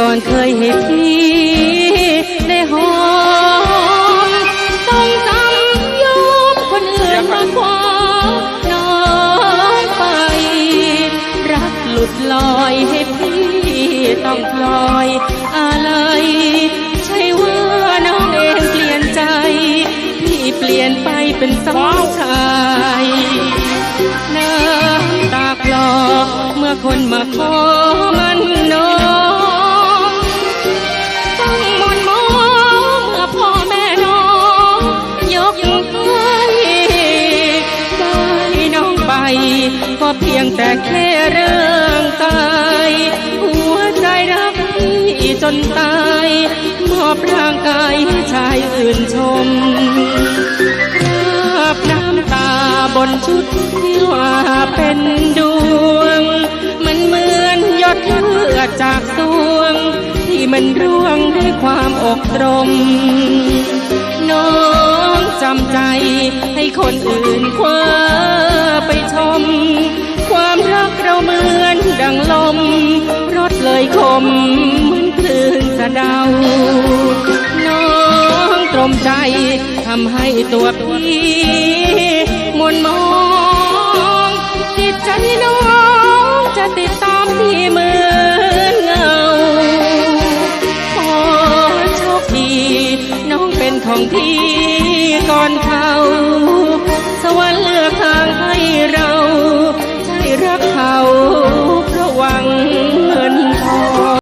่อนเคยเห็นพี่ได้หอมต้องจำยอมคนอื่นมาขวาน้องไป รักหลุดลอยให้พี่ต้องพลอยอะไรใช่ว่าน้องเองเปลี่ยนใจ พี่เปลี่ยนไปเป็นสองชายน้ำตาคลอเมื่อคนมาขอ ก็เพียงแต่แค่เรื่องกายหัวใจรักพี่จนตายมอบร่างกายให้ชายอื่นชมราบน้ำตาบนชุดที่ว่าเป็นดวง มันเหมือนหยดเลือดจากสวง ที่มันร่วงด้วยความอกตรมน้องจำใจให้คนอื่นคว้าไปชม ดังลม รถเลยคมเหมือนคลื่นสะดาวน้องตรมใจทำให้ตัวพี่มนมองจิตใจน้องจะติดตามพี่เหมือนเงาขอโชคดีน้องเป็นของพี่ก่อนเขาสวรรค์เลือกทางให้เรา ใช่รักเขา